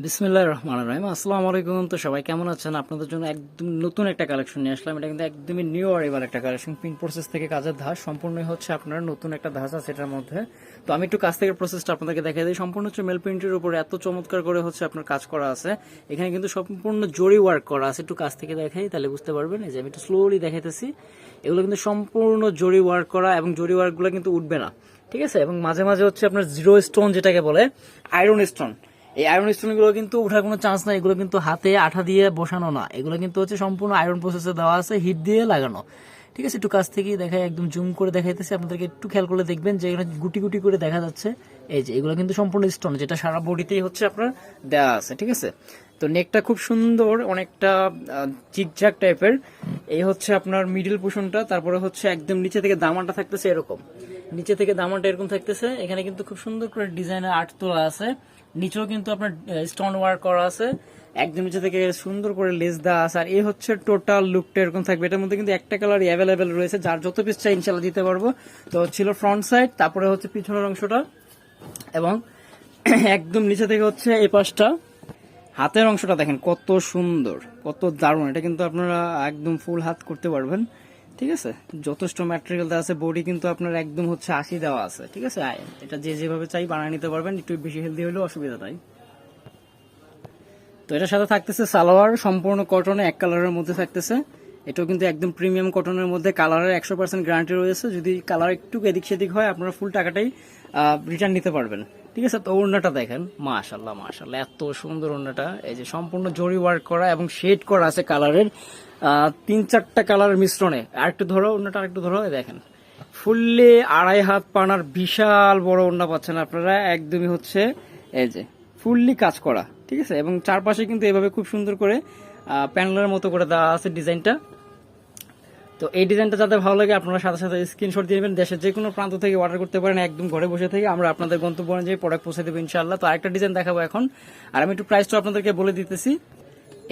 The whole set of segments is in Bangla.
বিসমিল্লাহ রহমান রহিম। আসসালামু আলাইকুম তো সবাই, কেমন আছেন? আপনাদের জন্য একদম নতুন একটা কালেকশন নিয়ে আসলাম। এটা কিন্তু একদমই নিউ অরিভাল একটা কালেকশন পিন প্রসেস থেকে কাজের ধাস সম্পূর্ণই হচ্ছে আপনার নতুন একটা ধাস আছে এটার মধ্যে। তো আমি একটু কাজ থেকে প্রসেসটা আপনাদেরকে দেখাই দিই। সম্পূর্ণ হচ্ছে মেল প্রিন্টের উপরে এত চমৎকার করে হচ্ছে আপনার কাজ করা আছে। এখানে কিন্তু সম্পূর্ণ জরি ওয়ার্ক করা আছে। একটু কাজ থেকে দেখাই, তাহলে বুঝতে পারবেন। যে আমি একটু স্লোলি দেখাইতেছি। এগুলো কিন্তু সম্পূর্ণ জরি ওয়ার্ক করা এবং জরি ওয়ার্কগুলো কিন্তু উঠবে না। ঠিক আছে? এবং মাঝে মাঝে হচ্ছে আপনার জিরো স্টোন যেটাকে বলে আয়রন স্টোন এই আয়রন স্টোনগুলো কিন্তু ওঠার কোনো চান্স নাই। এগুলো কিন্তু হাতে আঠা দিয়ে বসানো না। এগুলো কিন্তু হচ্ছে সম্পূর্ণ আয়রন প্রসেসে দেওয়া আছে হিট দিয়ে লাগানো। ঠিক আছে, একটু কাছ থেকেই দেখাই, একদম জুম করে দেখাইতেছে। আপনাদেরকে একটু খেয়াল করে দেখবেন যে এখানে গুটি গুটি করে দেখা যাচ্ছে। এই যে, এগুলো কিন্তু সম্পূর্ণ স্টোন যেটা সারা বডিতেই হচ্ছে আপনার দেওয়া আছে, ঠিক আছে? তো নেকটা খুব সুন্দর, অনেকটা চিকঝাক টাইপের এই হচ্ছে আপনার মিডিল পোর্শনটা তারপরে হচ্ছে একদম নিচে থেকে দামানটা থাকতেছে এরকম। নিচে থেকে দামানটা এরকম থাকতেছে। এখানে কিন্তু খুব সুন্দর করে ডিজাইনের আর্ট তোলা আছে। নিচেও কিন্তু আপনার স্টোন ওয়ার্ক করা আছে। একদম নিচে থেকে সুন্দর করে লেস দেওয়া আছে। আর এই হচ্ছে টোটাল লুকটা এরকম থাকবে। এটার মধ্যে কিন্তু একটা কালার অ্যাভেলেবেল রয়েছে, যার যত পিস চাই ইনশাল্লাহ দিতে পারব। তো ছিল ফ্রন্ট সাইড তারপরে হচ্ছে পিছনের অংশটা। এবং একদম নিচে থেকে হচ্ছে এই পাশটা। হাতের অংশটা দেখেন কত সুন্দর, কত দারুণ। এটা কিন্তু আপনারা একদম ফুল হাত করতে পারবেন। ঠিক আছে? যথেষ্ট ম্যাটেরিয়াল দেওয়া আছে বডি কিন্তু আপনার একদম হচ্ছে আশি দেওয়া আছে, ঠিক আছে? এটা যে যেভাবে চাই বানিয়ে নিতে পারবেন, একটু বেশি হেলদি হলেও অসুবিধা নাই। তো এটার সাথে থাকতেছে সালোয়ার, সম্পূর্ণ কটনে এক কালারের মধ্যে থাকতেছে। এটাও কিন্তু একদম প্রিমিয়াম কটনের মধ্যে কালারের একশো পার্সেন্ট গ্যারান্টি রয়েছে। যদি কালার একটু এদিক সেদিক হয়, আপনারা ফুল টাকাটাই রিটার্ন নিতে পারবেন। ঠিক আছে? তো ওড়নাটা দেখেন। মাশাল্লাহ মাশাল্লাহ এত সুন্দর ওড়নাটা। এই যে সম্পূর্ণ জরি ওয়ার্ক করা এবং শেড করা আছে কালারের। তিন চারটা কালারের মিশ্রণে। আরেকটু ধরো, ওড়নাটা আরেকটু ধরো দেখেন। ফুললি আড়াই হাত পানার বিশাল বড় ওড়না পাচ্ছেন আপনারা। একদমই হচ্ছে, এই যে, ফুললি কাজ করা। ঠিক আছে? এবং চারপাশে কিন্তু এভাবে খুব সুন্দর করে প্যানেলের মতো করে দেওয়া আছে ডিজাইনটা। তো এই ডিজাইনটা যাদের ভালো লাগে, আপনারা সাথে সাথে স্ক্রিনশট দিয়ে নেবেন। দেশের যে কোনো প্রান্ত থেকে অর্ডার করতে পারেন, একদম ঘরে বসে থেকে আমরা আপনাদের গন্তব্য অনুযায়ী প্রোডাক্ট পৌঁছে দেবো ইনশাল্লাহ তো আরেকটা ডিজাইন দেখাবো এখন। আর আমি একটু প্রাইসটা আপনাদেরকে বলে দিতেছি।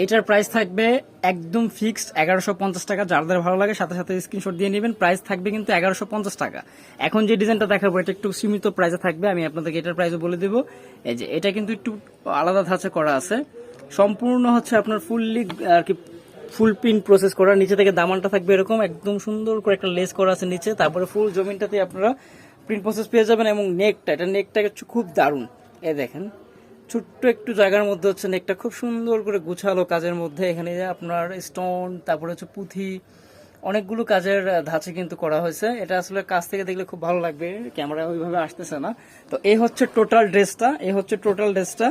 এটার প্রাইস থাকবে একদম ফিক্সড এগারোশো পঞ্চাশ টাকা। যাদের ভালো লাগে, সাথে সাথে স্ক্রিনশট দিয়ে নেবেন। প্রাইস থাকবে কিন্তু এগারোশো পঞ্চাশ টাকা। এখন যে ডিজাইনটা দেখাবো, এটা একটু সীমিত প্রাইসে থাকবে। আমি আপনাদেরকে এটার প্রাইসও বলে দেবো। এই যে, এটা কিন্তু একটু আলাদা ধাঁচে করা আছে। সম্পূর্ণ হচ্ছে আপনার ফুললি আর কি ফুল পিন প্রসেস করা, নিচে থেকে দামানটা থাকবে এরকম, একদম সুন্দর করে একটা লেস করা আছে নিচে, তারপরে ফুল জমিনটাতে আপনারা প্রিন্ট প্রসেস পেয়ে যাবেন এবং নেকটা এটা নেকটা হচ্ছে খুব দারুণ। এ দেখেন, ছোট্ট একটু জায়গার মধ্যে হচ্ছে নেকটা খুব সুন্দর করে গুছালো কাজের মধ্যে, এখানে আপনার স্টোন তারপরে হচ্ছে পুঁথি, অনেকগুলো কাজের ধাঁচে কিন্তু করা হয়েছে। এটা আসলে কাছ থেকে দেখলে খুব ভালো লাগবে ক্যামেরা ওইভাবে আসতেছে না। তো এই হচ্ছে টোটাল ড্রেসটা এই হচ্ছে টোটাল ড্রেসটা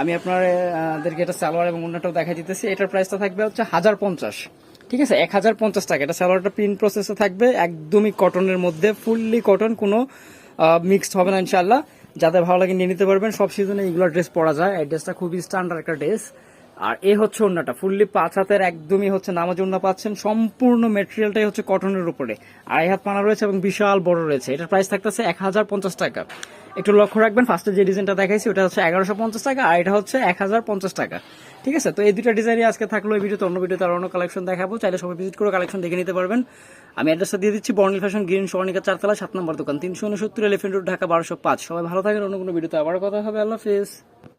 আমি আপনাদেরকে এটা সালোয়ার এবং অন্যটাও দেখা দিতেছি। এটার প্রাইসটা থাকবে হচ্ছে হাজার পঞ্চাশ। ঠিক আছে? এক হাজার পঞ্চাশ টাকা। এটা সালোয়ারটা প্রিন্ট প্রসেসে থাকবে। একদমই কটনের মধ্যে ফুললি কটন কোনো মিক্সড হবে না ইনশাল্লাহ যাতে ভালো লাগে নিয়ে নিতে পারবেন। সব সিজনে এইগুলো ড্রেস পরা যায়। এই ড্রেসটা খুবই স্ট্যান্ডার্ড একটা ড্রেস আর এ হচ্ছে ওড়নাটা। ফুললি পাঁচ হাতের একদমই হচ্ছে নামাজ ওড়না পাচ্ছেন। সম্পূর্ণ মেটেরিয়ালটাই হচ্ছে কটনের উপরে। আড়াই হাত পানা রয়েছে এবং বিশাল বড় রয়েছে। এটার প্রাইস থাকতেছে এক হাজার পঞ্চাশ টাকা। একটু লক্ষ্য রাখবেন ফার্স্টে যে ডিজাইনটা দেখাইছি, ওটা হচ্ছে এগারোশো পঞ্চাশ টাকা আর এটা হচ্ছে এক হাজার পঞ্চাশ টাকা। ঠিক আছে? তো এই দুটো ডিজাইনই আজকে থাকল এই ভিডিওতে অন্য ভিডিওতে আর অন্য কালেকশন দেখাবো। চাইলে সবাই ভিজিট করে কালেকশন দেখে নিতে পারবেন। আমি অ্যাড্রেসটা দিয়ে দিচ্ছি। বর্ণিল ফ্যাশন গ্রিন স্বর্ণিকা চারতলা সাত নম্বর দোকান। তিনশো উনসত্তর এলিফেন্ট রোড ঢাকা বারোশো পাঁচ। সবাই ভালো থাকেন। অন্য কোনো ভিডিওতে আবার কথা হবে। আল্লাহ হাফিজ।